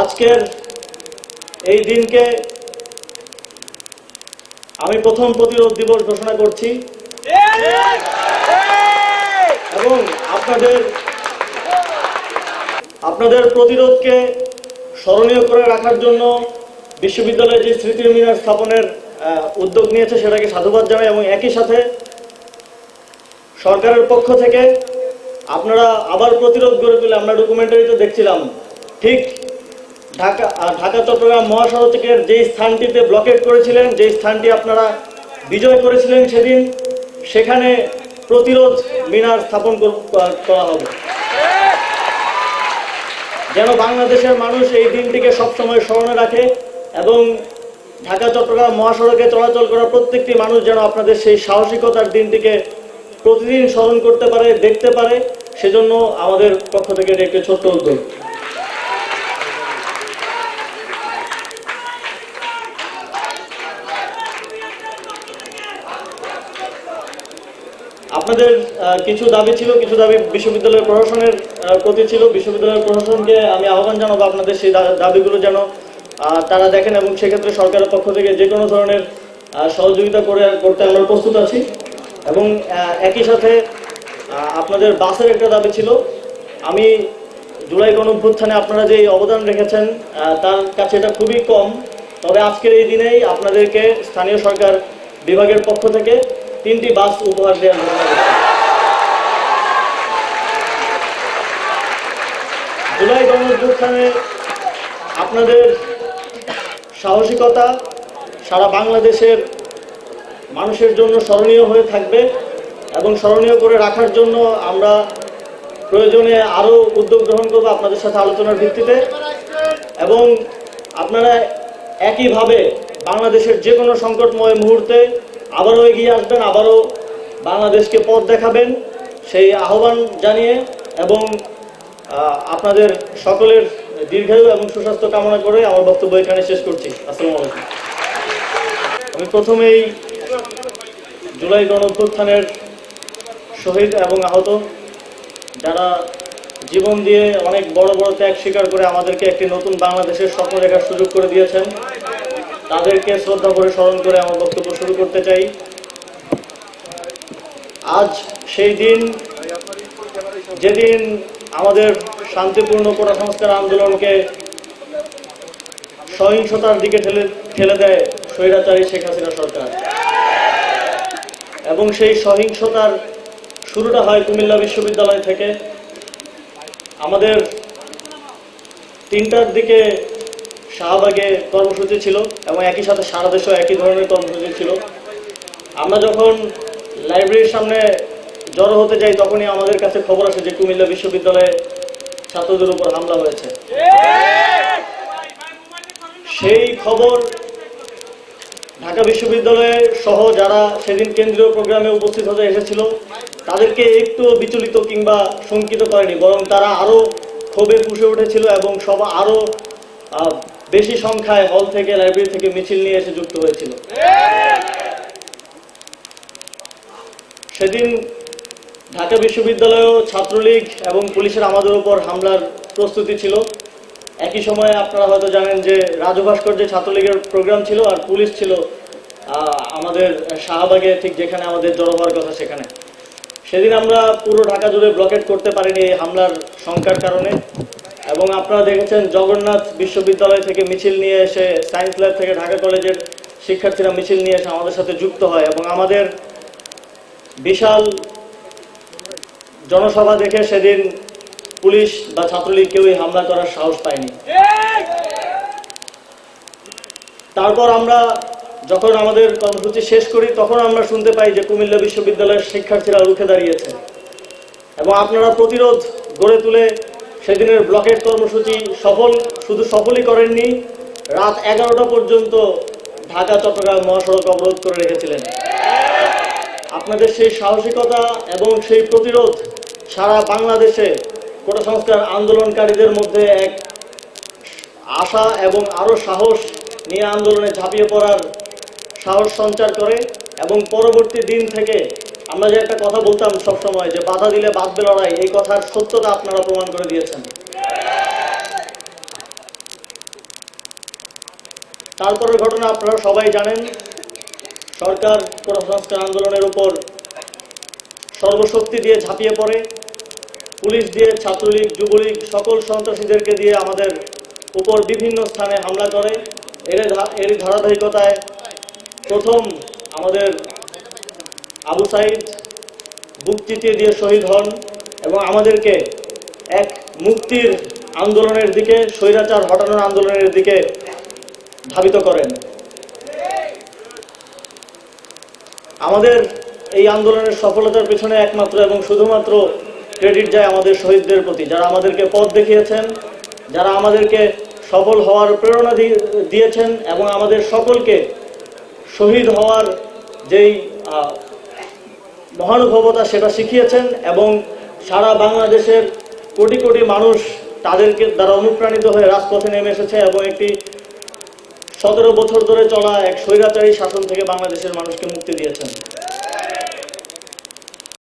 আজকের এই দিনকে আমি প্রথম প্রতিরোধ দিবস ঘোষণা করছি। এবং আপনাদের আপনাদের প্রতিরোধকে স্মরণীয় করে রাখার জন্য বিশ্ববিদ্যালয়ে যে স্মৃতি মিনার স্থাপনের উদ্যোগ নিয়েছে সেটাকে সাধুবাদ জানাই এবং একই সাথে সরকারের পক্ষ থেকে আপনারা আবার প্রতিরোধ গড়ে তুলে আমরা ডকুমেন্টারিতে দেখছিলাম। ঠিক ঢাকা ঢাকা, চট্টগ্রাম মহাসড়কের যে স্থানটিতে ব্লকেট করেছিলেন, যে স্থানটি আপনারা বিজয় করেছিলেন সেদিন, সেখানে প্রতিরোধ মিনার স্থাপন কর- হবে। যেন বাংলাদেশের মানুষ এই দিনটিকে সবসময় স্মরণে রাখে এবং ঢাকা, চট্টগ্রাম মহাসড়কে চলাচল করা প্রত্যেকটি মানুষ যেন আপনাদের সেই সাহসিকতার দিনটিকে প্রতিদিন স্মরণ করতে পারে, দেখতে পারে, সেজন্য আমাদের পক্ষ থেকে একটি ছোট্ট উদ্যোগ। আপনাদের কিছু দাবি ছিল, কিছু দাবি বিশ্ববিদ্যালয়ের প্রশাসনের প্রতি ছিল। বিশ্ববিদ্যালয়ের প্রশাসনকে আমি আহ্বান জানাব আপনাদের সেই দাবিগুলো যেন তারা দেখেন এবং সেক্ষেত্রে সরকারের পক্ষ থেকে যে কোনো ধরনের সহযোগিতা করে করতে আমরা প্রস্তুত আছি। এবং একই সাথে আপনাদের বাসের একটা দাবি ছিল। আমি জুলাই গণ অভ্যুত্থানে আপনারা যে অবদান রেখেছেন তার কাছে এটা খুবই কম। তবে আজকের এই দিনেই আপনাদেরকে স্থানীয় সরকার বিভাগের পক্ষ থেকে তিনটি বাস উপহার দেওয়ার জুলাই গণ অভ্যুত্থানে আপনাদের সাহসিকতা সারা বাংলাদেশের মানুষের জন্য স্মরণীয় হয়ে থাকবে এবং স্মরণীয় করে রাখার জন্য আমরা প্রয়োজনে আরও উদ্যোগ গ্রহণ করব আপনাদের সাথে আলোচনার ভিত্তিতে। এবং আপনারা একইভাবে বাংলাদেশের যে কোনো সংকটময় মুহূর্তে আবারও এগিয়ে আসবেন, আবারও বাংলাদেশকে পথ দেখাবেন, সেই আহ্বান জানিয়ে এবং আপনাদের সকলের দীর্ঘায়ু এবং সুস্বাস্থ্য কামনা করে আমার বক্তব্য এখানে শেষ করছি। আসসালামু আলাইকুম। আমি প্রথমেই জুলাই গণ অভ্যুত্থানের শহীদ এবং আহত, যারা জীবন দিয়ে অনেক বড় বড় ত্যাগ স্বীকার করে আমাদেরকে একটি নতুন বাংলাদেশের স্বপ্ন দেখার সুযোগ করে দিয়েছেন। তাদেরকে শ্রদ্ধা করে স্মরণ করে আমার বক্তব্য শুরু করতে চাই। আজ সেই দিন, যেদিন আমাদের শান্তিপূর্ণ সংস্কার আন্দোলনকে সহিংসতার দিকে ঠেলে ঠেলে দেয় স্বৈরাচারী শেখ হাসিনা সরকার। এবং সেই সহিংসতার শুরুটা হয় কুমিল্লা বিশ্ববিদ্যালয় থেকে। আমাদের তিনটার দিকে শাহবাগে কর্মসূচি ছিল এবং একই সাথে সারা দেশেও একই ধরনের কর্মসূচি ছিল। আমরা যখন লাইব্রেরির সামনে জড়ো হতে যাই তখনই আমাদের কাছে খবর আসে যে কুমিল্লা বিশ্ববিদ্যালয়ে ছাত্রদের উপর হামলা হয়েছে। সেই খবর ঢাকা বিশ্ববিদ্যালয়ে সহ যারা সেদিন কেন্দ্রীয় প্রোগ্রামে উপস্থিত হতে এসেছিল তাদেরকে একটু বিচলিত কিংবা শঙ্কিত করেনি বরং তারা আরও ক্ষোভে ফুসে উঠেছিল এবং সব আরও আহ, বেশি সংখ্যায় হল থেকে লাইব্রেরি থেকে মিছিল নিয়ে এসে যুক্ত হয়েছিল। সেদিন ঢাকা বিশ্ববিদ্যালয়েও ছাত্রলীগ এবং পুলিশের আমাদের উপর হামলার প্রস্তুতি ছিল। একই সময়ে আপনারা হয়তো জানেন যে রাজু ভাস্কর্যে ছাত্রলীগের প্রোগ্রাম ছিল আর পুলিশ ছিল আমাদের শাহবাগে ঠিক যেখানে আমাদের জড়ো হওয়ার কথা সেখানে। সেদিন আমরা পুরো ঢাকা জুড়ে ব্লকেট করতে পারিনি এই হামলার সংখ্যার কারণে। এবং আপনারা দেখেছেন জগন্নাথ বিশ্ববিদ্যালয় থেকে মিছিল নিয়ে এসে সায়েন্স ল্যাব থেকে ঢাকা কলেজের শিক্ষার্থীরা মিছিল নিয়ে এসে আমাদের সাথে যুক্ত হয় এবং আমাদের বিশাল জনসভা দেখে সেদিন পুলিশ বা ছাত্রলীগ কেউই হামলা করার সাহস পায়নি। তারপর আমরা যখন আমাদের কর্মসূচি শেষ করি, তখন আমরা শুনতে পাই যে কুমিল্লা বিশ্ববিদ্যালয়ের শিক্ষার্থীরা রুখে দাঁড়িয়েছে। এবং আপনারা প্রতিরোধ গড়ে তুলে সেদিনের ব্লকের কর্মসূচি সফল, শুধু সফলই করেননি, রাত এগারোটা পর্যন্ত ঢাকা, চট্টগ্রাম মহাসড়ক অবরোধ করে রেখেছিলেন। আপনাদের সেই সাহসিকতা এবং সেই প্রতিরোধ সারা বাংলাদেশে কোটা সংস্কার আন্দোলনকারীদের মধ্যে এক আশা এবং আরও সাহস নিয়ে আন্দোলনে ঝাঁপিয়ে পড়ার সাহস সঞ্চার করে এবং পরবর্তী দিন থেকে আমরা যে একটা কথা বলতাম সবসময় যে বাধা দিলে বাঁধবে লড়াই, এই কথার সত্যতা আপনারা প্রমাণ করে দিয়েছেন। তারপরের ঘটনা আপনারা সবাই জানেন, সরকার সংস্কার আন্দোলনের উপর সর্বশক্তি দিয়ে ঝাঁপিয়ে পড়ে, পুলিশ দিয়ে ছাত্রলীগ, যুবলীগ, সকল সন্ত্রাসীদেরকে দিয়ে আমাদের উপর বিভিন্ন স্থানে হামলা করে। এর এর ধারাবাহিকতায় প্রথম আমাদের আবু সাইদ বুক চিতিয়ে দিয়ে শহীদ হন এবং আমাদেরকে এক মুক্তির আন্দোলনের দিকে, স্বৈরাচার হটানোর আন্দোলনের দিকে ধাবিত করেন। আমাদের এই আন্দোলনের সফলতার পেছনে একমাত্র এবং শুধুমাত্র ক্রেডিট যায় আমাদের শহীদদের প্রতি। যারা আমাদেরকে পথ দেখিয়েছেন, যারা আমাদেরকে সফল হওয়ার প্রেরণা দিয়েছেন এবং আমাদের সকলকে শহীদ হওয়ার যেই মহানুভবতা সেটা শিখিয়েছেন এবং সারা বাংলাদেশের কোটি কোটি মানুষ তাদেরকে দ্বারা অনুপ্রাণিত হয়ে রাজপথে নেমে এসেছে এবং একটি সতেরো বছর ধরে চলা এক স্বৈরাচারী শাসন থেকে বাংলাদেশের মানুষকে মুক্তি দিয়েছেন।